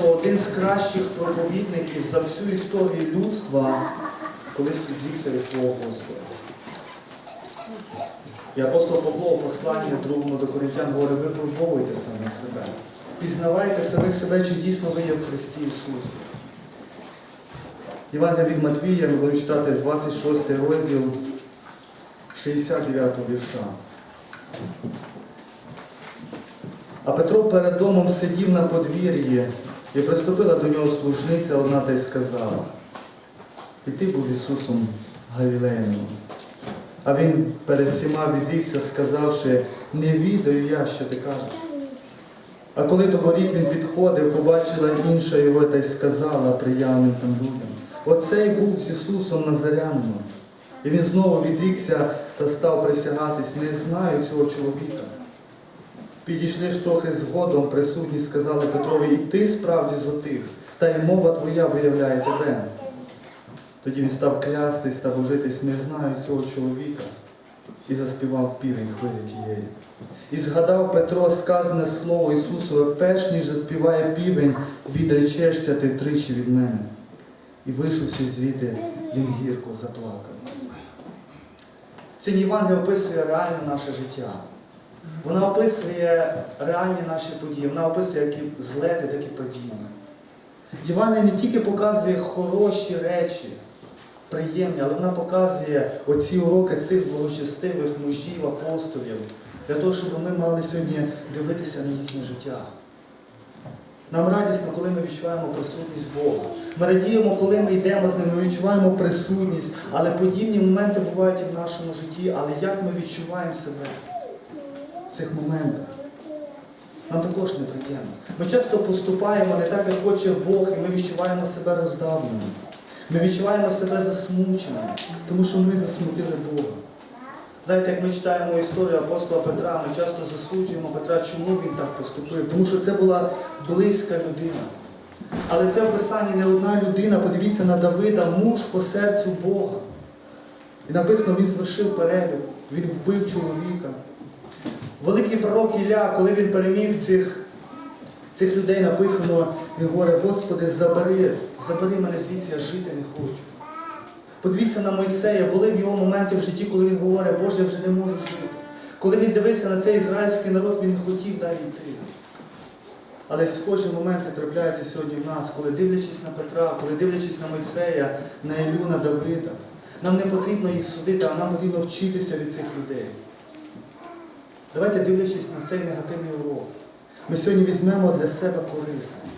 що один з кращих проповідників за всю історію людства колись відрікся від свого Господа. І апостол Павло у посланні другому до Коринтян говорить, випробовуйте самих себе. Пізнавайте самих себе, чи дійсно ви є в Христі Ісусі. Івангелія від Матвія, ми будемо читати 26 розділ 69 вірша. А Петро перед домом сидів на подвір'ї, і приступила до нього служниця одна та й сказала, і ти був Ісусом Галілеєм. А він перед всіма відрікся, сказавши, не відаю я, що ти кажеш. А коли до воріт він підходив, побачила інша його та й сказала приявним там людям. Оцей був з Ісусом Назарянином. І він знову відрікся та став присягатись, не знаю цього чоловіка. Підійшли ж трохи згодом, присутні сказали Петрові, і ти справді з отих, та й мова твоя виявляє тебе. Тоді він став клястись та божитись, не знаю цього чоловіка, і заспівав півень хвилі тієї. І згадав Петро сказане слово Ісусове, перш ніж заспіває півень, відречешся ти тричі від мене. І вийшовши звідти, він гірко заплакав. Сьогодні Євангелія описує реальне наше життя. Вона описує реальні наші події, вона описує як і злети, так і падіння. Євангелія не тільки показує хороші речі, приємні, але вона показує оці уроки цих благочестивих мужів, апостолів, для того, щоб ми мали сьогодні дивитися на їхнє життя. Нам радісно, коли ми відчуваємо присутність Бога. Ми радіємо, коли ми йдемо з ним, ми відчуваємо присутність, але подібні моменти бувають і в нашому житті. Але як ми відчуваємо себе в цих моментах? Нам також неприємно. Ми часто поступаємо не так, як хоче Бог, і ми відчуваємо себе роздавленими. Ми відчуваємо себе засмученими, тому що ми засмутили Бога. Знаєте, як ми читаємо історію апостола Петра, ми часто засуджуємо Петра, чому він так поступив. Тому що це була близька людина. Але це в Писанні не одна людина, подивіться на Давида, муж по серцю Бога. І написано, він звершив перелюб, він вбив чоловіка. Великий пророк Ілля, коли він переміг цих, цих людей, написано, він говорить, Господи, забери, забери мене звідси, я жити не хочу. Подивіться на Мойсея, були в його моменти в житті, коли він говорить, Боже, я вже не можу жити. Коли він дивився на цей ізраїльський народ, він хотів далі йти. Але схожі моменти трапляються сьогодні в нас, коли дивлячись на Петра, коли дивлячись на Мойсея, на Ілю, на Давида, нам не потрібно їх судити, а нам потрібно вчитися від цих людей. Давайте дивлячись на цей негативний урок. Ми сьогодні візьмемо для себе корисне.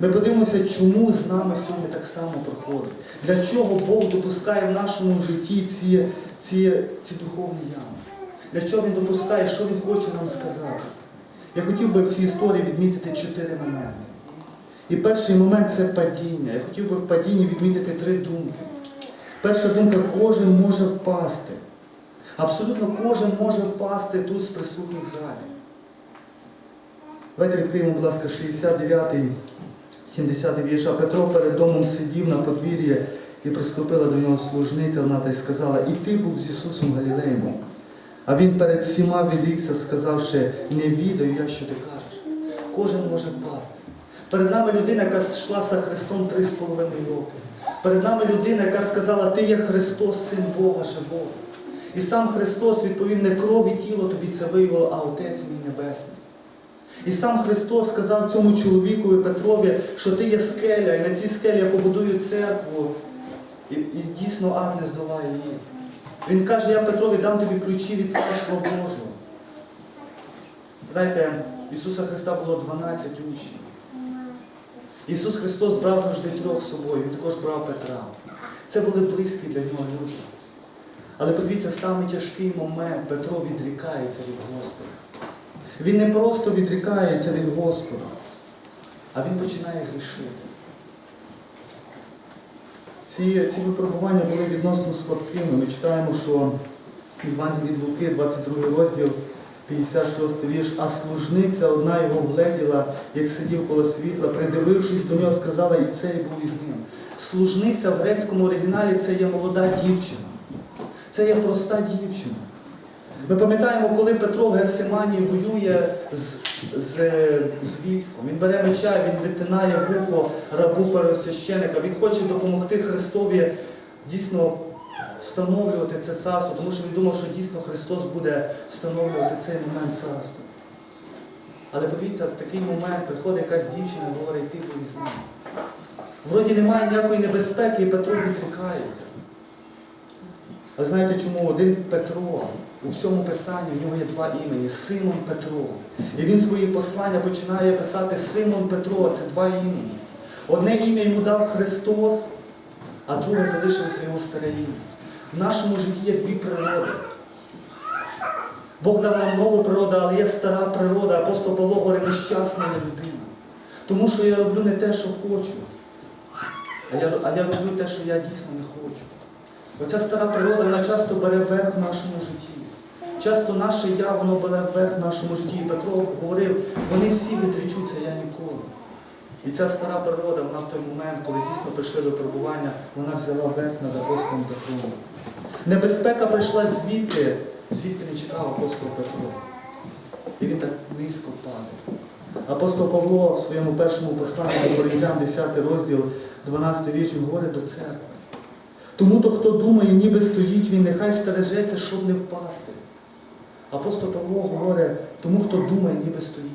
Ми подивимося, чому з нами сьогодні так само проходить. Для чого Бог допускає в нашому житті ці, ці, ці духовні ями? Для чого Він допускає, що Він хоче нам сказати? Я хотів би в цій історії відмітити чотири моменти. І перший момент це падіння. Я хотів би в падінні відмітити три думки. Перша думка, кожен може впасти. Абсолютно кожен може впасти тут з присутніх залі. Давайте відкриємо, будь ласка, 69-й, 70-й вірш. А Петро перед домом сидів на подвір'ї і приступила до нього служниця, вона та й сказала, і ти був з Ісусом Галілеєм. А він перед всіма відрікся, сказавши, не відаю я, що ти кажеш. Кожен може впасти. Перед нами людина, яка йшла за Христом три з половиною роки. Перед нами людина, яка сказала, ти є Христос, син Бога живого. І сам Христос відповів, не кров і тіло тобі це виявило, а Отець мій Небесний. І сам Христос сказав цьому чоловікові Петрові, що ти є скеля, і на цій скелі я побудую церкву. І, і дійсно ад не здолає її. Він каже, я Петрові дам тобі ключі від Царства Божого. Знаєте, Ісуса Христа було 12 учнів. Ісус Христос брав завжди трьох з собою, Він також брав Петра. Це були близькі для нього люди. Але подивіться, самий тяжкий момент Петро відрікається від Господа. Він не просто відрікається від Господа, а він починає грішити. Ці, ці випробування були відносно слабкими. Ми читаємо, що Іван від Луки, 22 розділ, 56 вірш, а служниця одна його вгледіла, як сидів коло світла, придивившись до нього, сказала, і цей був із ним. Служниця в грецькому оригіналі це є молода дівчина. Це є проста дівчина. Ми пам'ятаємо, коли Петро в Гефсиманії воює з, з, з військом. Він бере меча, він витинає вухо рабу первосвященика. Він хоче допомогти Христові дійсно встановлювати це царство, тому що він думав, що дійсно Христос буде встановлювати цей момент царства. Але подивіться, в такий момент приходить якась дівчина і говорить, ти нами. Вроді немає ніякої небезпеки, і Петро відвикається. А знаєте чому? Один Петро у всьому писанні в нього є два імені Симон Петро. І він свої послання починає писати Симон Петро, це два імені. Одне ім'я йому дав Христос, а друге залишилося його старе ім'я. В нашому житті є дві природи. Бог дав нам нову природу, але є стара природа. Апостол Павло говорить, нещасна людина. Тому що я роблю не те, що хочу, а я, а я роблю те, що я дійсно не хочу. Оця стара природа, вона часто бере верх в нашому житті. Часто наше я, воно бере верх в нашому житті. І Петро говорив, вони всі відречуться, я ніколи. І ця стара природа, вона в той момент, коли дійсно прийшли до перебування, вона взяла верх над апостолом Петром. Небезпека прийшла звідти, звідки не чекав апостол Петро. І він так низько падає. Апостол Павло в своєму першому посланні до Коринтян, 10 розділ, 12 вірш, говорить до церкви. Тому то, хто думає, ніби стоїть, він нехай стережеться, щоб не впасти. Апостол Павло говорить, тому хто думає, ніби стоїть.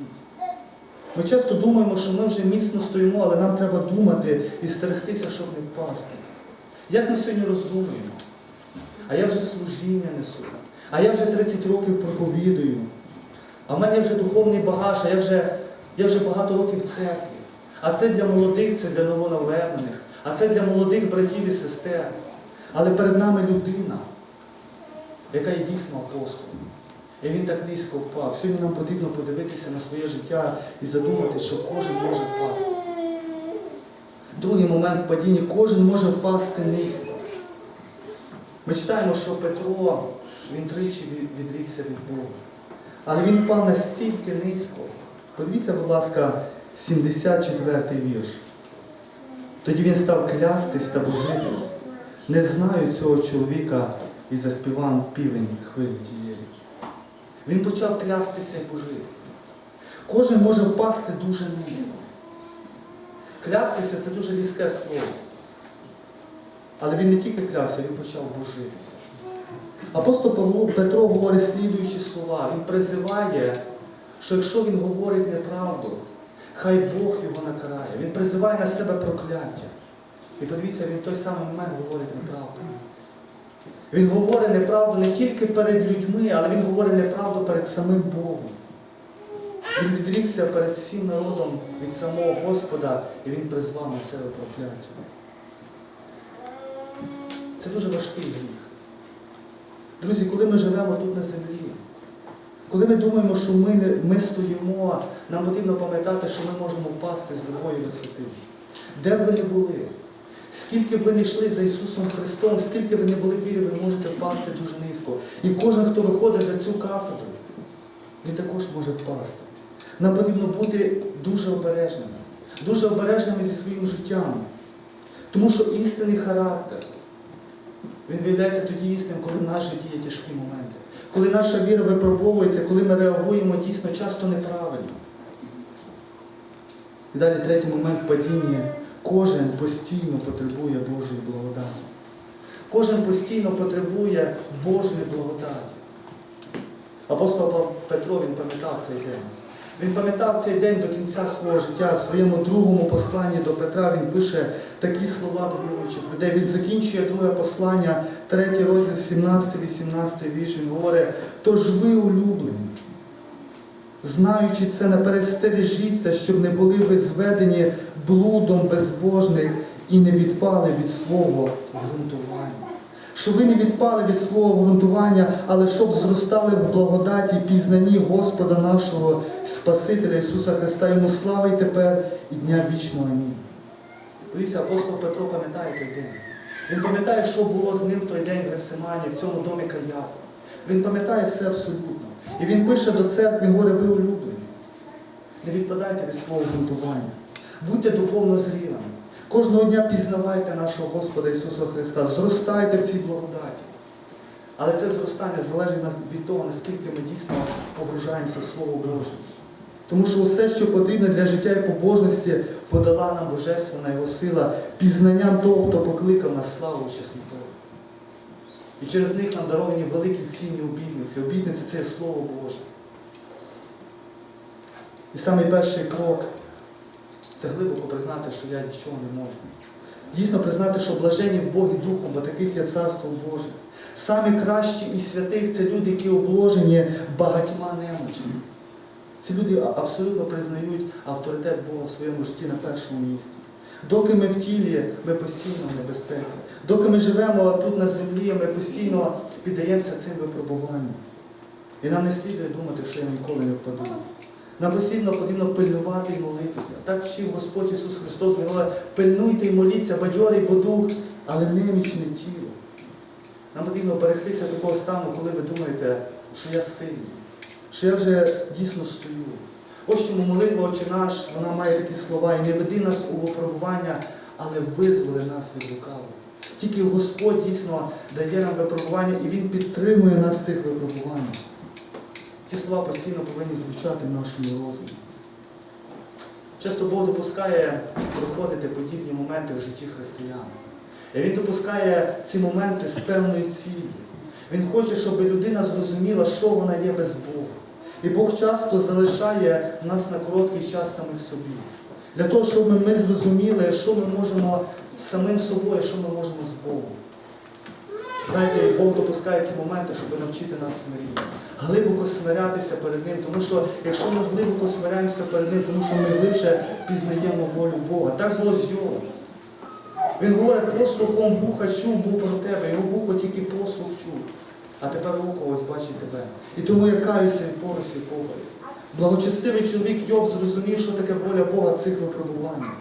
Ми часто думаємо, що ми вже міцно стоїмо, але нам треба думати і стерегтися, щоб не впасти. Як ми сьогодні роздумуємо? А я вже служіння несу. А я вже 30 років проповідую. А в мене вже духовний багаж, а я вже, я вже багато років в церкві. А це для молодих, це для новонавернених, а це для молодих братів і сестер. Але перед нами людина, яка є дійсно апостолом. І він так низько впав. Сьогодні нам потрібно подивитися на своє життя і задумати, що кожен може впасти. Другий момент в падінні, кожен може впасти низько. Ми читаємо, що Петро, він тричі від- відрікся від Бога. Але він впав настільки низько. Подивіться, будь ласка, 74-й вірш. Тоді він став клястись та божитись. Не знаю цього чоловіка і заспівав півень хвилі тієї. Він почав клястися і божитися. Кожен може впасти дуже низько. Клястися це дуже різке слово. Але він не тільки клясся, він почав божитися. Апостол Павло Петро говорить слідуючі слова. Він призиває, що якщо він говорить неправду, хай Бог його накарає. Він призиває на себе прокляття. І подивіться, він той самий момент говорить неправду. Він говорить неправду не тільки перед людьми, але він говорить неправду перед самим Богом. Він відрікся перед всім народом від самого Господа і він призвав на себе прокляття. Це дуже важкий гріх. Друзі, коли ми живемо тут на землі, коли ми думаємо, що ми, ми стоїмо, нам потрібно пам'ятати, що ми можемо впасти з любої висоти. Де б ви не були, скільки ви не йшли за Ісусом Христом, скільки ви не були вірі, ви можете впасти дуже низько. І кожен, хто виходить за цю кафедру, він також може впасти. Нам потрібно бути дуже обережними, дуже обережними зі своїм життям. Тому що істинний характер, він виявляється тоді істинним, коли в нашій житті є тяжкі моменти. Коли наша віра випробовується, коли ми реагуємо дійсно часто неправильно. І далі третій момент в падінні. Кожен постійно потребує Божої благодаті. Кожен постійно потребує Божої благодаті. Апостол Петро він пам'ятав цей день. Він пам'ятав цей день до кінця свого життя. В своєму другому посланні до Петра він пише такі слова до віруючих людей. Він закінчує друге послання, третій розділ, 17-18 вірш. Він говорить, тож ви улюблені, знаючи це, наперед стережіться, щоб не були ви зведені блудом безбожних і не відпали від свого ґрунтування. Щоб ви не відпали від свого ґрунтування, але щоб зростали в благодаті і пізнанні Господа нашого Спасителя Ісуса Христа, йому слава й тепер і дня вічного. Амінь. Дивіться, апостол Петро пам'ятає той день. Він пам'ятає, що було з ним в той день в Гефсимані, в цьому домі Каяфа. Він пам'ятає все абсолютно. І він пише до церкви, він говорить, ви улюблені. Не відпадайте від свого ґрунтування. Будьте духовно зрілими. Кожного дня пізнавайте нашого Господа Ісуса Христа, зростайте в цій благодаті. Але це зростання залежить від того, наскільки ми дійсно погружаємося в Слово Боже. Тому що все, що потрібно для життя і побожності, подала нам Божественна Його сила пізнанням того, хто покликав нас славу чеснотою. І через них нам даровані великі цінні обітниці. Обітниці це Слово Боже. І самий перший крок це глибоко признати, що я нічого не можу. Дійсно признати, що блажені в Богі Духом, бо таких є Царство Боже. Самі кращі і святих це люди, які обложені багатьма немочами. Ці люди абсолютно признають авторитет Бога в своєму житті на першому місці. Доки ми в тілі, ми постійно в небезпеці. Доки ми живемо тут на землі, ми постійно піддаємося цим випробуванням. І нам не слідує думати, що я ніколи не впаду. Нам постійно потрібно пильнувати і молитися. Так вчив Господь Ісус Христос, Він говорить, пильнуйте і моліться, бадьорий бо дух, але немічне тіло. Нам потрібно берегтися такого стану, коли ви думаєте, що я сильний, що я вже дійсно стою. Ось чому молитва Отче наш, вона має такі слова, і не веди нас у випробування, але визволи нас від лукавого. Тільки Господь дійсно дає нам випробування, і Він підтримує нас в цих випробуваннях. Ці слова постійно повинні звучати в нашому розумі. Часто Бог допускає проходити подібні моменти в житті християн. І Він допускає ці моменти з певною ціллю. Він хоче, щоб людина зрозуміла, що вона є без Бога. І Бог часто залишає нас на короткий час самих собі. Для того, щоб ми зрозуміли, що ми можемо з самим собою, що ми можемо з Богом. Знаєте, Бог допускає ці моменти, щоб навчити нас смиріння. Глибоко смирятися перед Ним, тому що якщо ми глибоко смиряємося перед Ним, тому що ми глибше пізнаємо волю Бога. Так було з Йовом. Він говорить, послухом вуха чув був про тебе, його вухо тільки послух чув. А тепер око ось бачить тебе. І тому я каюся в поросі поголі. Благочестивий чоловік Йов зрозумів, що таке воля Бога цих випробуваннях.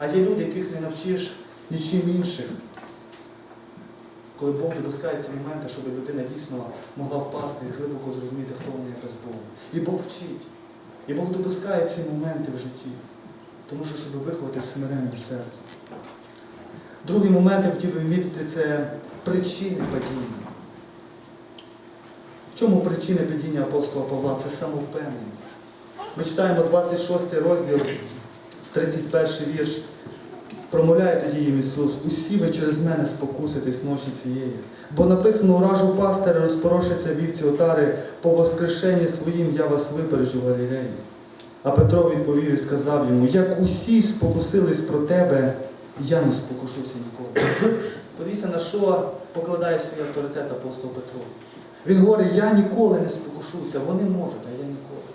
А є люди, яких не навчиш нічим іншим. Коли Бог допускає ці моменти, щоб людина дійсно могла впасти і глибоко зрозуміти, хто вона є без Бога. І Бог вчить. І Бог допускає ці моменти в житті. Тому що, щоб виховати смиренне серце. Другий момент я хотів би відмітити це причини падіння. В чому причини падіння апостола Павла? Це самовпевненість. Ми читаємо 26 розділ, 31 вірш. Промовляє тоді їм Ісус, усі ви через мене спокуситесь ночі цієї. Бо написано, уражу пастиря, розпорошаться вівці отари, по воскрешенні своїм я вас випереджу в Галілеї. А Петро відповів і сказав йому, як усі спокусились про тебе, я не спокушуся ніколи. Подивіться, на що покладає свій авторитет апостол Петро. Він говорить, я ніколи не спокушуся, вони можуть, а я ніколи.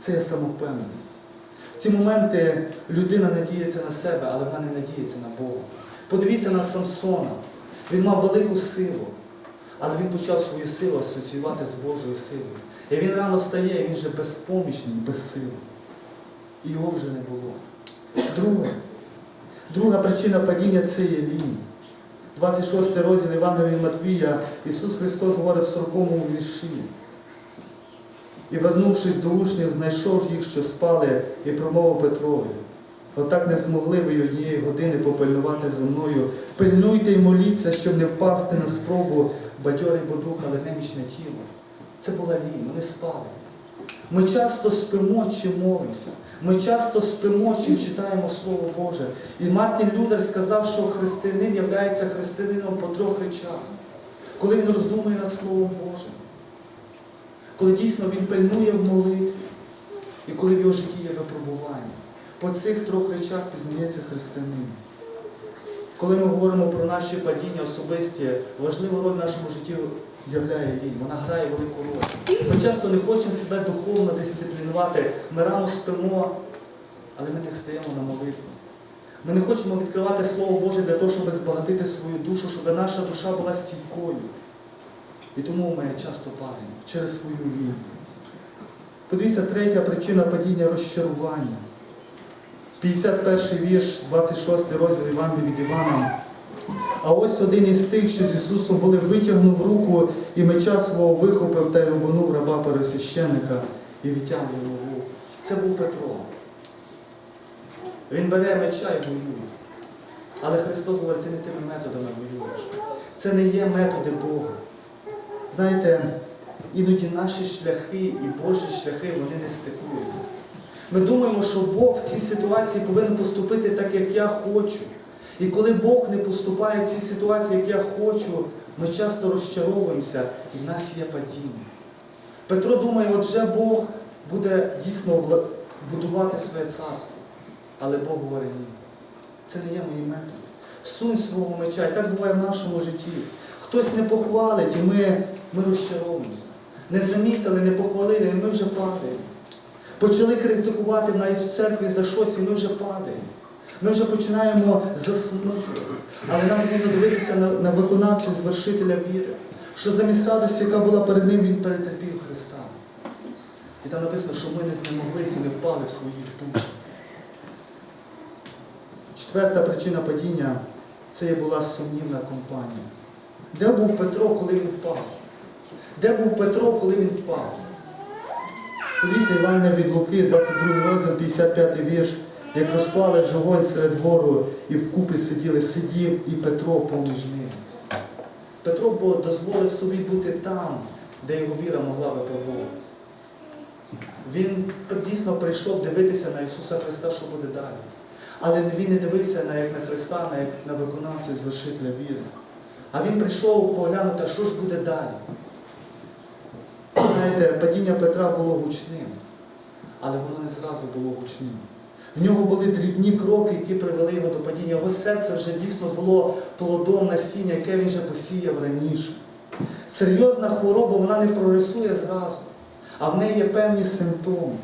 Це є самовпевненість. Ці моменти людина надіється на себе, але вона не надіється на Бога. Подивіться на Самсона. Він мав велику силу, але він почав свою силу асоціювати з Божою силою. І він рано встає, і він вже безпомічний, без сили. І його вже не було. Друге. Друга причина падіння це є лінь. 26 розділ Івана від Матвія Ісус Христос говорить в 40 вірші. І, вернувшись до учнів, знайшов їх, що спали, і промовив Петрові. Отак не змогли ви однієї години попильнувати за мною. Пильнуйте й моліться, щоб не впасти на спробу бадьорий бо дух, але немічне тіло. Це була лінь, вони спали. Ми часто спимо чи молимося. Ми часто спимо чи читаємо Слово Боже. І Мартін Лютер сказав, що християнин є християнином по трьох речах. Коли він роздумує над Словом Божим, коли дійсно він пильнує в молитві, і коли в його житті є випробування. По цих трьох речах пізнається християнин. Коли ми говоримо про наші падіння особисті, важливу роль в нашому житті являє лінь. Вона грає велику роль. Ми часто не хочемо себе духовно дисциплінувати. Ми рано спимо, але ми не стаємо на молитву. Ми не хочемо відкривати Слово Боже для того, щоб збагатити свою душу, щоб наша душа була стійкою. І тому ми часто падаємо через свою лінь. Подивіться, третя причина падіння розчарування. 51 вірш, 26 розділ Євангелія від Івана. А ось один із тих, що з Ісусом були, витягнув руку і меча свого вихопив та й рубанув раба пересвященника і відтягнув його. Це був Петро. Він бере меча і воює. Але Христос говорить, ти не тими методами воюєш. Це не є методи Бога. Знаєте, іноді наші шляхи і Божі шляхи вони не стикуються. Ми думаємо, що Бог в цій ситуації повинен поступити так, як я хочу. І коли Бог не поступає в цій ситуації, як я хочу, ми часто розчаровуємося і в нас є падіння. Петро думає, от вже Бог буде дійсно будувати своє царство. Але Бог говорить ні. Це не є мої методи. Всунь свого меча. І так буває в нашому житті. Хтось не похвалить, і ми, ми розчаровуємося. Не замітили, не похвалили, і ми вже падаємо. Почали критикувати навіть в церкві за щось, і ми вже падаємо. Ми вже починаємо засмучуватись. Але нам потрібно дивитися на, на виконавця, звершителя віри, що замість радості, яка була перед ним, він перетерпів Христа. І там написано, що ми не знемоглися не впали в своїх душах. Четверта причина падіння це була сумнівна компанія. Де був Петро, коли він впав? Де був Петро, коли він впав? Подивіться Івана від Луки, 22 розділ, 55 вірш. Як розклали ж вогонь серед двору і вкупі сиділи, сидів і Петро поміж ними. Петро бо дозволив собі бути там, де його віра могла випробовуватися. Він дійсно прийшов дивитися на Ісуса Христа, що буде далі. Але він не дивився на як на Христа, на як на виконавця і звершителя віри. А він прийшов поглянути, що ж буде далі. Знаєте, падіння Петра було гучним, але воно не зразу було гучним. В нього були дрібні кроки, які привели його до падіння. Його серце вже дійсно було плодом насіння, яке він вже посіяв раніше. Серйозна хвороба вона не прогресує зразу, а в неї є певні симптоми.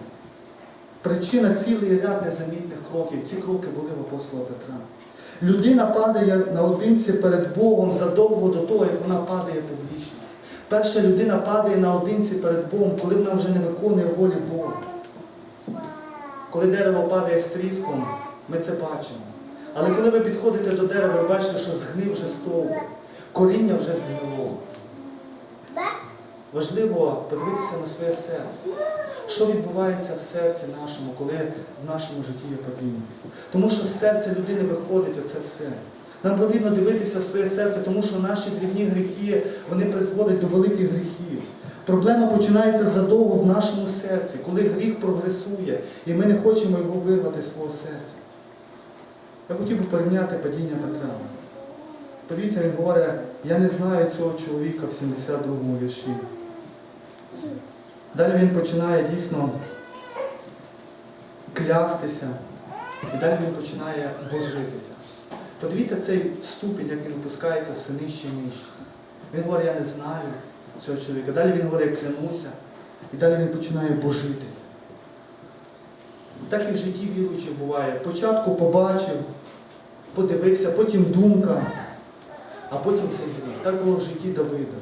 Причина цілий ряд незамітних кроків. Ці кроки були в апостола Петра. Людина падає наодинці перед Богом задовго до того, як вона падає публічно. Перша людина падає наодинці перед Богом, коли вона вже не виконує волі Бога. Коли дерево падає з тріском, ми це бачимо. Але коли ви підходите до дерева, ви бачите, що згнив вже стовбур, коріння вже згнило. Важливо подивитися на своє серце. Що відбувається в серці нашому, коли в нашому житті є падіння? Тому що з серця людини виходить оце все. Нам потрібно дивитися в своє серце, тому що наші дрібні гріхи вони призводять до великих гріхів. Проблема починається задовго в нашому серці, коли гріх прогресує, і ми не хочемо його вирвати з свого серця. Я хотів би порівняти падіння Петра. Подивіться, він говорить, я не знаю цього чоловіка в 72-му вірші. Далі він починає дійсно клястися, і далі він починає божитися. Подивіться цей ступінь, як він опускається все нижче і нижче. Він говорить, я не знаю цього чоловіка. Далі він говорить, я клянуся. І далі він починає божитися. Так і в житті віруючих буває. Спочатку побачив, подивився, потім думка, а потім цей гріх. Так було в житті Давида.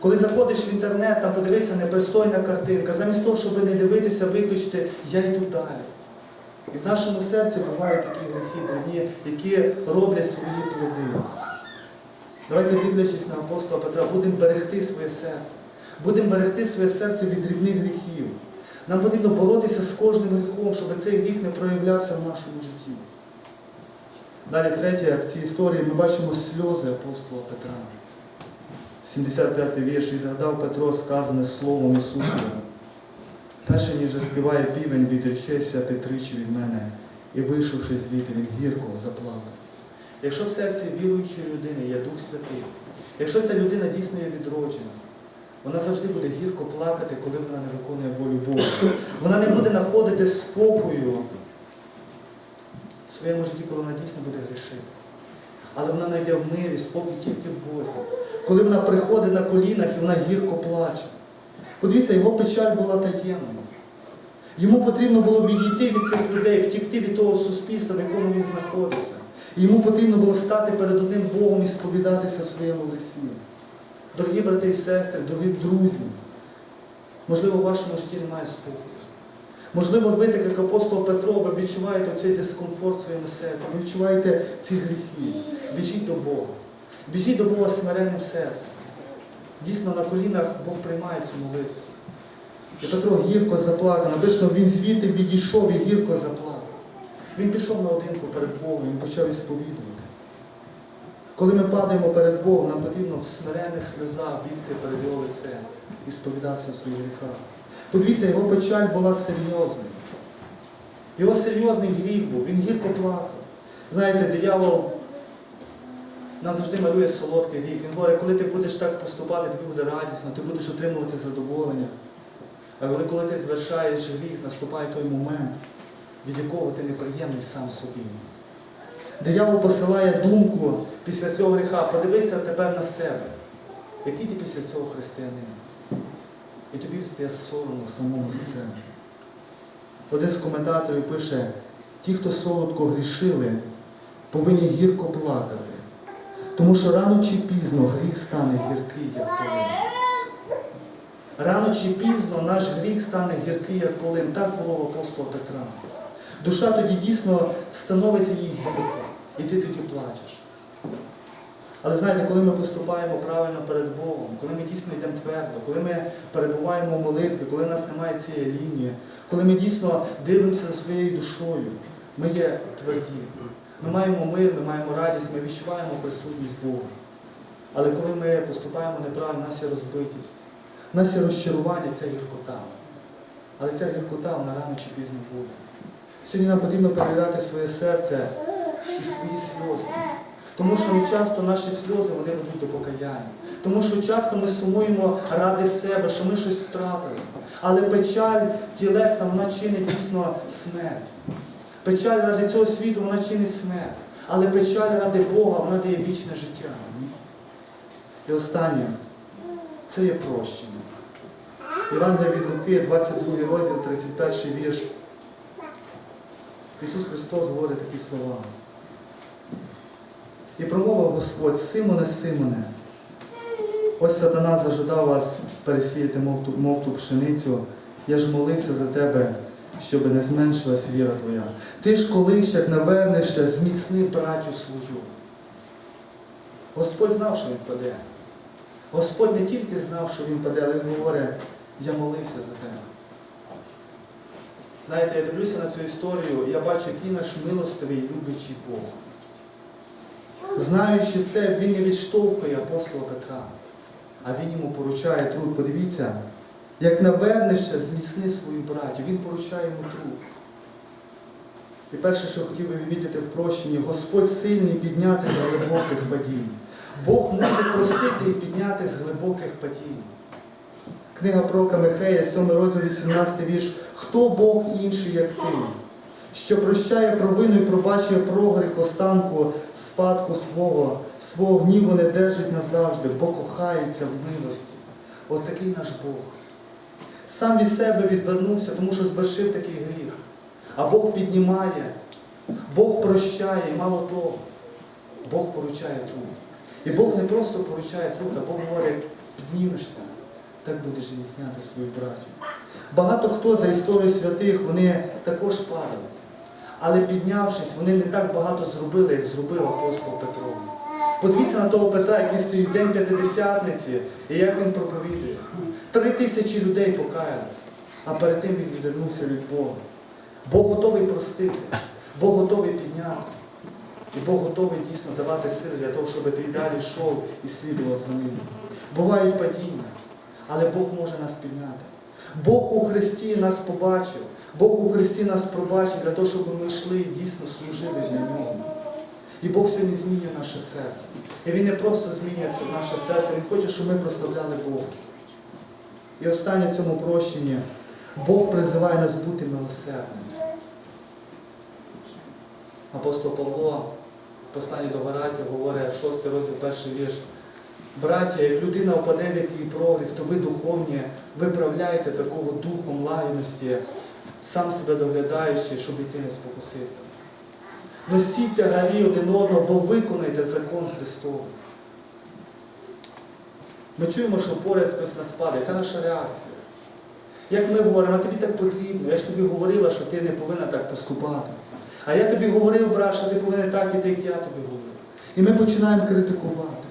Коли заходиш в інтернет, там подивишся непристойна картинка, замість того, щоб не дивитися, виключити, я йду далі. І в нашому серці бувають такі гріхи дрібні, які роблять свої плоди. Давайте, дивлячись на апостола Петра, будемо берегти своє серце. Будемо берегти своє серце від дрібних гріхів. Нам потрібно боротися з кожним гріхом, щоб цей гріх не проявлявся в нашому житті. Далі третє, в цій історії ми бачимо сльози апостола Петра. 75 й вірш. І згадав Петро сказане словом Ісусовим. Перше, ніж заспіває півень, відречешся ти тричі від мене, і вийшовши звідти, він гірко заплакав. Якщо в серці віруючої людини є Дух Святий, якщо ця людина дійсно є відроджена, вона завжди буде гірко плакати, коли вона не виконує волю Бога. Вона не буде знаходити спокою в своєму житті, коли вона дійсно буде грішити. Але вона знайде в мирі спокій тільки в Бозі. Коли вона приходить на колінах і вона гірко плаче. Подивіться, його печаль була таємною. Йому потрібно було відійти від цих людей, втікти від того суспільства, в якому він знаходився. Йому потрібно було стати перед одним Богом і сповідатися в своєму лисі. Дорогі брати і сестри, дорогі друзі, можливо, в вашому житті немає спокою. Можливо, ви, так як апостол Петро, ви відчуваєте цей дискомфорт в своєму серці, ви відчуваєте ці гріхи. Біжіть до Бога. Біжіть до Бога смиренним серцем. Дійсно, на колінах Бог приймає цю молитву. І Петро гірко заплакав. Написано, він звідти відійшов і гірко заплакав. Він пішов наодинку перед Богом, він почав ісповідувати. Коли ми падаємо перед Богом, нам потрібно в смирених сльозах бігти перед Його лицем і сповідатися своїх гріхах. Подивіться, його печаль була серйозною. Його серйозний гріх був, він гірко плакав. Знаєте, диявол нас завжди малює солодкий гріх. Він говорить, коли ти будеш так поступати, тобі буде радісно, ти будеш отримувати задоволення. А коли, ти звершаєш гріх, наступає той момент, від якого ти неприємний сам собі. Диявол посилає думку після цього гріха, подивися тепер на себе. Який ти після цього християнин? І тобі стає соромно самому за себе. Один з коментаторів пише, ті, хто солодко грішили, повинні гірко плакати. Тому що рано чи пізно гріх стане гіркий, як полин. Рано чи пізно наш гріх стане гіркий, як полин. Так було в апостола Петра. Душа тоді дійсно становиться їй гірко, і ти тоді плачеш. Але знаєте, коли ми поступаємо правильно перед Богом, коли ми дійсно йдемо твердо, коли ми перебуваємо в молитві, коли в нас немає цієї лінії, коли ми дійсно дивимося за своєю душою, ми є тверді. Ми маємо мир, ми маємо радість, ми відчуваємо присутність Бога. Але коли ми поступаємо неправильно, нас є розбитість, нас є розчарування, це гіркота. Але ця гіркота, вона рано чи пізно буде. Сьогодні нам потрібно перевіряти своє серце і свої сльози. Тому що часто наші сльози вони ведуть до покаяння. Тому що часто ми сумуємо ради себе, що ми щось втратили. Але печаль тілеса, вона чинить дійсно смерть. Печаль ради цього світу, вона чинить смерть. Але печаль ради Бога, вона дає вічне життя. І останнє, це є прощення. Євангелія від Луки, 22 розділ, 31 вірш. Ісус Христос говорить такі слова. І промовив Господь, Симоне, Симоне, ось сатана зажадав вас пересіяти, мов ту, мов ту пшеницю. Я ж молився за тебе, щоб не зменшилась віра твоя. Ти ж колись, як навернешся, зміцнив братю свою. Господь знав, що він впаде. Господь не тільки знав, що він паде, але він говорить, я молився за тебе. Знаєте, я дивлюся на цю історію, я бачу, який наш милостивий і любячий Бог. Знаючи це, він не відштовхує апостола Петра, а він йому поручає труд. Подивіться, як навернешся, зміцни свою братю, він поручає йому труд. І перше, що хотів би відмітити в прощенні, Господь сильний підняти з глибоких падінь. Бог може простити і підняти з глибоких падінь. Книга пророка Михея, 7 розділ 18 вірш. Хто Бог інший, як ти, що прощає провину і пробачує прогріх останку спадку свого, свого гніву не держить назавжди, бо кохається в милості. От такий наш Бог. Сам від себе відвернувся, тому що звершив такий гріх. А Бог піднімає, Бог прощає, і мало того, Бог поручає труд. І Бог не просто поручає труд, а Бог говорить, піднімешся, так будеш зміцняти свою братю. Багато хто за історію святих, вони також падали. Але піднявшись, вони не так багато зробили, як зробив апостол Петро. Подивіться на того Петра, який стоїть в день П'ятидесятниці, і як він проповідує. Три тисячі людей покаялись, а перед тим він відвернувся від Бога. Бог готовий простити, Бог готовий підняти. І Бог готовий дійсно давати сили для того, щоб ти далі йшов і слідував за ним. Бувають падіння, але Бог може нас підняти. Бог у Христі нас побачив, Бог у Христі нас пробачив для того, щоб ми йшли і дійсно служили для Нього. І Бог сьогодні змінює наше серце. І Він не просто змінює наше серце, Він хоче, щоб ми прославляли Бога. І останнє в цьому прощенні. Бог призиває нас бути милосердними. Апостол Павло в посланні до Гаратів говорить, 6 розділ, перший вірш. Браття, як людина впаде в який прогріх, то ви духовні, виправляєте такого духом лагідності, сам себе доглядаючи, щоб йти не спокусити. Носіть тягарі один одного, бо виконайте закон Христовий. Ми чуємо, що поряд хтось нас падає. Яка наша реакція? Як ми говоримо, а тобі так потрібно, я ж тобі говорила, що ти не повинна так поступати. А я тобі говорив, брат, що ти повинен так іти, як я тобі говорив. І ми починаємо критикувати.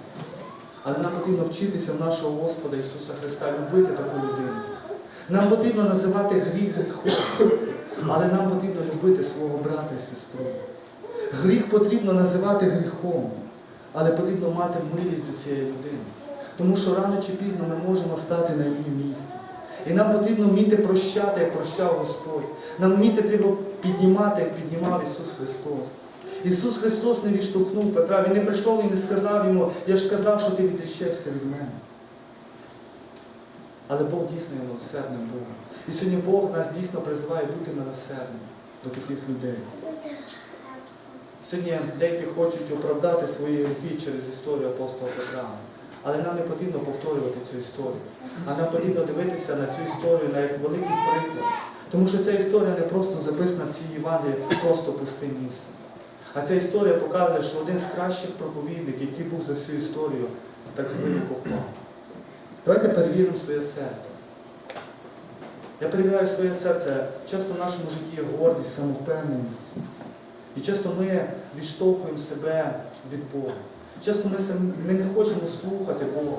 Але нам потрібно вчитися в нашого Господа Ісуса Христа, любити таку людину. Нам потрібно називати гріх гріхом, але нам потрібно любити свого брата і сестру. Гріх потрібно називати гріхом, але потрібно мати милість до цієї людини. Тому що рано чи пізно ми можемо стати на її місці. І нам потрібно вміти прощати, як прощав Господь. Нам вміти треба піднімати, як піднімав Ісус Христос. Ісус Христос не відштовхнув Петра, Він не прийшов і не сказав йому, я ж казав, що ти відречешся від мене. Але Бог дійсно є милосердним Богом. І сьогодні Бог нас дійсно призиває бути милосердним до таких людей. Сьогодні деякі хочуть оправдати свої гріхи через історію апостола Петра. Але нам не потрібно повторювати цю історію. А нам потрібно дивитися на цю історію на як великий приклад. Тому що ця історія не просто записана в цій Євангелії просто пусте місце. А ця історія показує, що один з кращих проповідників, який був за всю історію, так глибоко впав. Давайте перевіримо своє серце. Я перевіряю своє серце. Часто в нашому житті є гордість, самовпевненість. І часто ми відштовхуємо себе від Бога. Часто ми, ми не хочемо слухати Бога.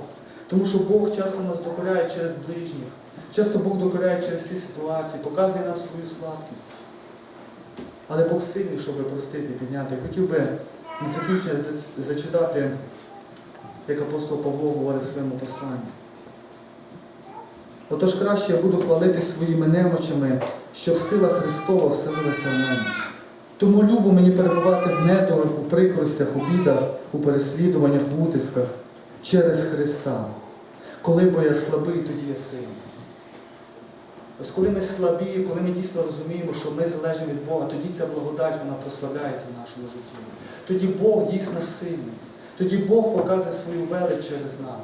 Тому що Бог часто нас докоряє через ближніх. Часто Бог докоряє через ці ситуації, показує нам свою слабкість. Але Бог сильний, щоб простити підняти. Хотів би на закінчення за- зачитати, як апостол Павло говорить в своєму посланні. Отож краще я буду хвалити своїми немочами, щоб сила Христова вселилася в мене. Тому любо мені перебувати в недолах, у прикростях, у бідах, у переслідуваннях, в утисках через Христа. Коли бо я слабий, тоді я сильний. Ось коли ми слабі, коли ми дійсно розуміємо, що ми залежимо від Бога, тоді ця благодать вона прославляється в нашому житті. Тоді Бог дійсно сильний. Тоді Бог показує свою велич через нас.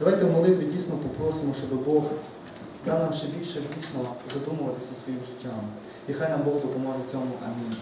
Давайте в молитві дійсно попросимо, щоб Бог дав нам ще більше дійсно задумуватися своїм життям. І хай нам Бог допоможе в цьому. Амінь.